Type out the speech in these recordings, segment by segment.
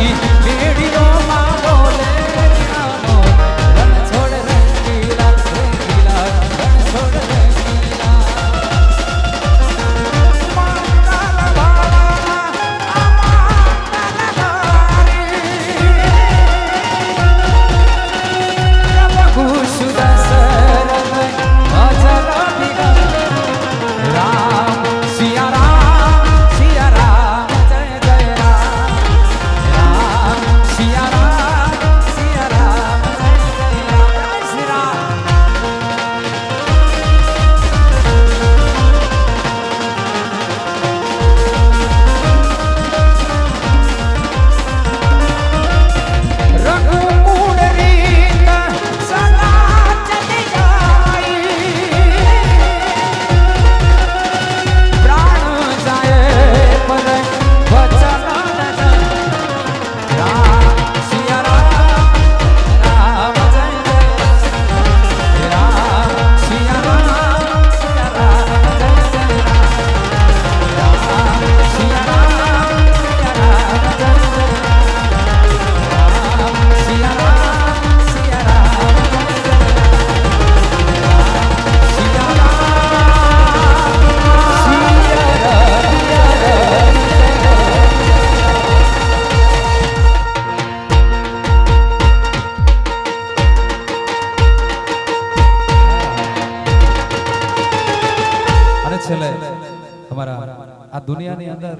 મારી આ દુનિયાની અંદર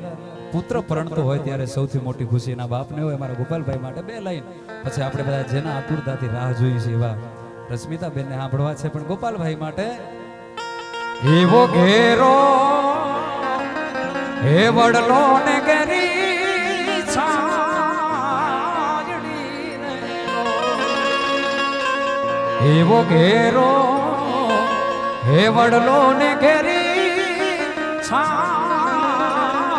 પુત્ર પરણતો હોય ત્યારે સૌથી મોટી ખુશી એના બાપને હોય, અમારા ગોપાલભાઈ માટે બે લાઈન. પછી આપણે બધા જેના આતુરતાથી રાહ જોઈએ છે એવા રશ્મિતાબેનને સાંભળવા છે, પણ ગોપાલભાઈ માટે એવો ઘેરો, હે વડલો ને ગરી છાજડી એવો ઘેરો, હે વડલો ને ઘેરી રહેલો.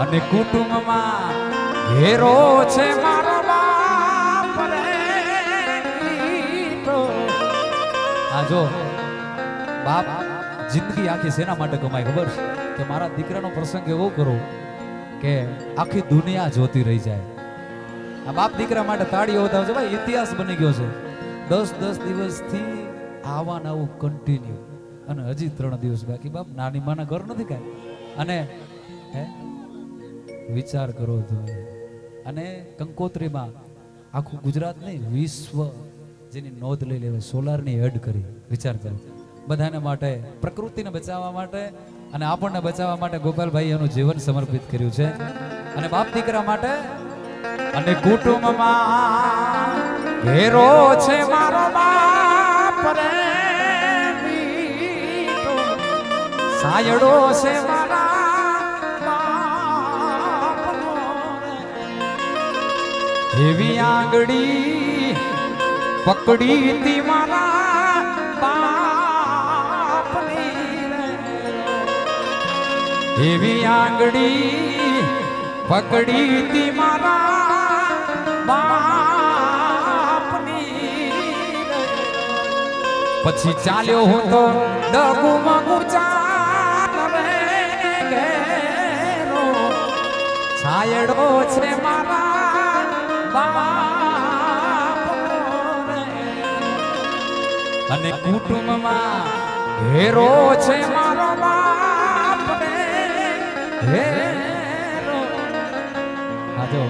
અને કુટુંબમાં ઘેરો છે મારો બાપ આ જો, બાપ જિંદગી આખી શેના માટે કમાય, ખબર છે? કે મારા દીકરાનો પ્રસંગ એવો કરો કે આખી દુનિયા જોતી રહી જાય. આ બાપ દીકરા માટે તાળીઓ છે ભાઈ, ઇતિહાસ બની ગયો છે. દસ દસ દિવસથી આવા નવું કન્ટિન્યુ અને હજી ત્રણ દિવસ બાકી. બાપ, નાની માના ઘર નથી કાંઈ. અને વિચાર કરો તમે. અને કંકોત્રીમાં આખું ગુજરાત નહીં, વિશ્વ જેની નોંધ લઈ લેવાય, સોલારની એડ કરી, વિચાર કરો. બધાને માટે, પ્રકૃતિને બચાવવા માટે અને આપણને બચાવવા માટે ગોપાલભાઈ એનું જીવન સમર્પિત કર્યું છે. અને બાપ દીકરા માટે, અને કુટુંબમાં ઘેરો છે મારો બાપ રે. સાયડો છે મારા. એવી આંગળી પકડી તી મારા બાપની. એવી આંગળી પકડી તી મારા બાપની પછી ચાલ્યો હું તો ડગુ મગુ ચાલ છાયડો છે મારા બાપનો. અને કુટુંબમાં હેરો છે મારો બાપ હેરો ઘેરો. આ જો.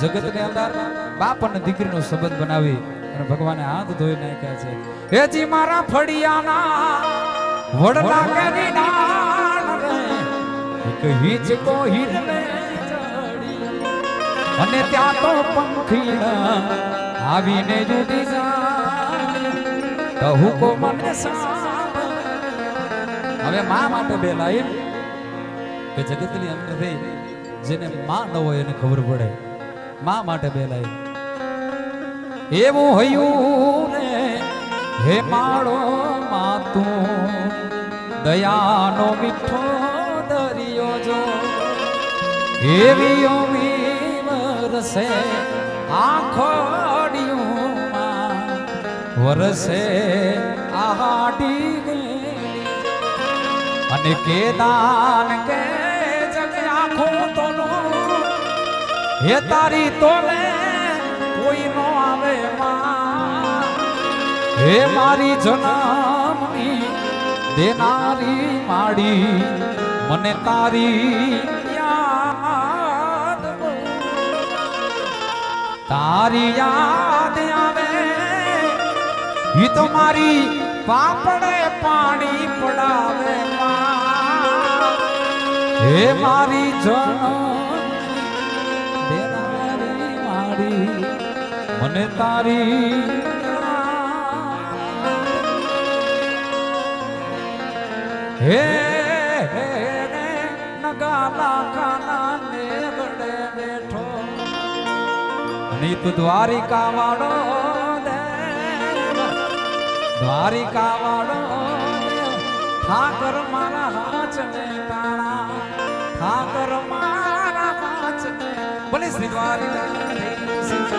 જગતની અંદર બાપ અને દીકરીનો સંબંધ બનાવી અને ભગવાને હાથ ધોઈ નાખ્યા છે. હેજી મારા ફળિયાના વડલા કરી રે એક હિચકો ચડી અને ત્યાં તો પંખીડા આવીને જુદી જાય કહું કો મને હવે મા માટે બે લાઈન કે જગતની અંદર જેને માં ન હોય એને ખબર પડે. મા માટે બે એવું હયું રે હે માળો માતું, દયાનો મીઠો દરિયો જો. એવી વરસે આખોડિયુંમાં વરસે ગયેલી અને કે દાન કે જગ આખું તોલું. હે તારી તોલે કોઈ નો આવે હે મારી જનમની દેનારી માડી. મને તારી તારી યાદ આવે ઈ તો મારી પાપડે પાણી પડાવે. હે મારી જણ મારી મને તારી. હે નગાલા ખાના ને બેઠો ની તું દ્વારિકા વાળો દેવ દ્વારિકા વાળો ઠાકર મારા હાચ ને તાણા ઠાકર મારા હાચ ભલે શ્રી દ્વારિકા